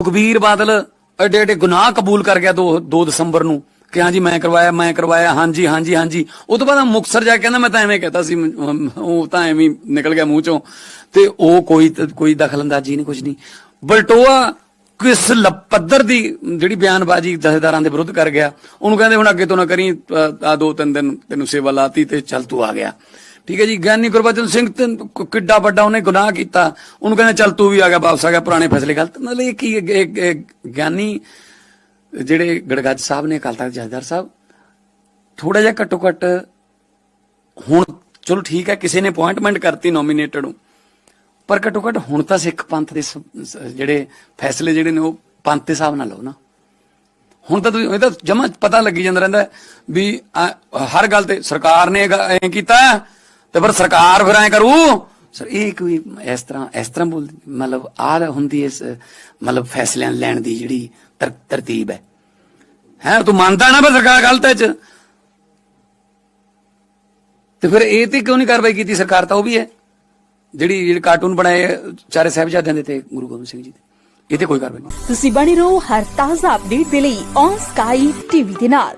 ਸੁਖਬੀਰ ਬਾਦਲ ਐਡੇ ਐਡੇ ਗੁਨਾਹ ਕਬੂਲ ਕਰ ਗਿਆ 2 2 ਦਸੰਬਰ ਨੂੰ ਕਿ ਹਾਂਜੀ ਮੈਂ ਕਰਵਾਇਆ ਮੈਂ ਕਰਵਾਇਆ ਹਾਂਜੀ ਹਾਂਜੀ ਹਾਂਜੀ ਉਹ ਤੋਂ ਬਾਅਦ ਮੁਕਸਰ ਜਾ ਕੇ ਕਹਿੰਦਾ, ਮੈਂ ਤਾਂ ਐਵੇਂ ਕਹਤਾ ਸੀ ਉਹ ਤਾਂ ਐਵੇਂ ਨਿਕਲ ਗਿਆ ਮੂੰਹ ਚੋਂ। ਤੇ ਉਹ ਕੋਈ ਕੋਈ ਦਖਲਅੰਦਾਜ਼ੀ ਨਹੀਂ ਕੁਝ ਨਹੀਂ। ਬਲਟੋਆ ਕਿਸ ਪੱਧਰ ਦੀ ਜਿਹੜੀ ਬਿਆਨਬਾਜ਼ੀ ਜਥੇਦਾਰਾਂ ਦੇ ਵਿਰੁੱਧ ਕਰ ਗਿਆ, ਉਹਨੂੰ ਕਹਿੰਦੇ ਹੁਣ ਅੱਗੇ ਤੋਂ ਨਾ ਕਰੀ ਆ ਦੋ ਤਿੰਨ ਦਿਨ ਤੈਨੂੰ ਸੇਵਾ ਲਾਤੀ ਤੇ ਚੱਲ ਤੂੰ ਆ ਗਿਆ। ਠੀਕ ਹੈ ਜੀ, ਗਿਆਨੀ ਗੁਰਬਚਨ ਸਿੰਘ ਤੇ ਕਿੱਡਾ ਵੱਡਾ ਉਹਨੇ ਗੁਨਾਹ ਕੀਤਾ। ਉਹਨੂੰ ਕਹਿੰਦੇ, ਚੱਲ ਤੂੰ ਵੀ ਆ ਗਿਆ, ਵਾਪਸ ਆ ਗਿਆ, ਪੁਰਾਣੇ ਫੈਸਲੇ ਗਲਤ। ਮਤਲਬ ਇਹ ਕੀ ਗਿਆਨੀ, ਜਿਹੜੇ ਗੜਗੱਜ ਸਾਹਿਬ ਨੇ, ਅਕਾਲ ਤਖਤ ਜਥੇਦਾਰ ਸਾਹਿਬ ਥੋੜਾ ਜਿਹਾ ਘੱਟੋ ਘੱਟ ਹੁਣ ਚਲੋ ਠੀਕ ਹੈ, ਕਿਸੇ ਨੇ ਅਪਾਇੰਟਮੈਂਟ ਕਰਤੀ ਨੋਮੀਨੇਟਡ ਨੂੰ। ਪਰ ਘੱਟੋ ਘੱਟ ਹੁਣ ਤਾਂ ਸਿੱਖ ਪੰਥ ਦੇ ਜਿਹੜੇ ਫੈਸਲੇ ਜਿਹੜੇ ਨੇ, ਉਹ ਪੰਥ ਦੇ ਹਿਸਾਬ ਨਾਲ ਲਓ ਨਾ। ਹੁਣ ਤਾਂ ਤੁਸੀਂ, ਇਹ ਤਾਂ ਜਮਾ ਪਤਾ ਲੱਗੀ ਜਾਂਦਾ ਰਹਿੰਦਾ ਵੀ ਹਰ ਗੱਲ ਤੇ ਸਰਕਾਰ ਨੇ ਐ ਕੀਤਾ ਤੇ ਫਿਰ ਸਰਕਾਰ ਫਿਰ ਐ ਕਰੂ। ਸਰ, ਇਹ ਕੋਈ ਇਸ ਤਰ੍ਹਾਂ ਇਸ ਤਰ੍ਹਾਂ ਬੋਲ, ਮਤਲਬ ਆਹ ਹੁੰਦੀ ਇਸ, ਮਤਲਬ ਫੈਸਲਿਆਂ ਲੈਣ ਦੀ ਜਿਹੜੀ ਤਰਤੀਬ ਹੈ। ਹੈ, ਤੂੰ ਮੰਨਦਾ ਨਾ ਵੀ ਸਰਕਾਰ ਗਲਤ ਹੈ ਚ? ਤੇ ਫਿਰ ਇਹ ਤੇ ਕਿਉਂ ਨਹੀਂ ਕਾਰਵਾਈ ਕੀਤੀ ਸਰਕਾਰ, ਤਾਂ ਉਹ ਵੀ ਹੈ। ਜਿਹੜੀ, ਜਿਹੜੇ ਕਾਰਟੂਨ ਬਣਾਏ ਚਾਰੇ ਸਾਹਿਬਜ਼ਾਦਿਆਂ ਦੇ ਤੇ ਗੁਰੂ ਗੋਬਿੰਦ ਸਿੰਘ ਜੀ ਦੇ। ਇਹ ਤੇ ਕੋਈ ਕਾਰਵਾਈ ਨਹੀਂ। ਤੁਸੀਂ ਬਣੇ ਰਹੋ ਹਰ ਤਾਜ਼ਾ ਅਪਡੇਟ ਦੇ ਲਈ ਔਨ ਸਕਾਈ ਟੀਵੀ ਦੇ ਨਾਲ।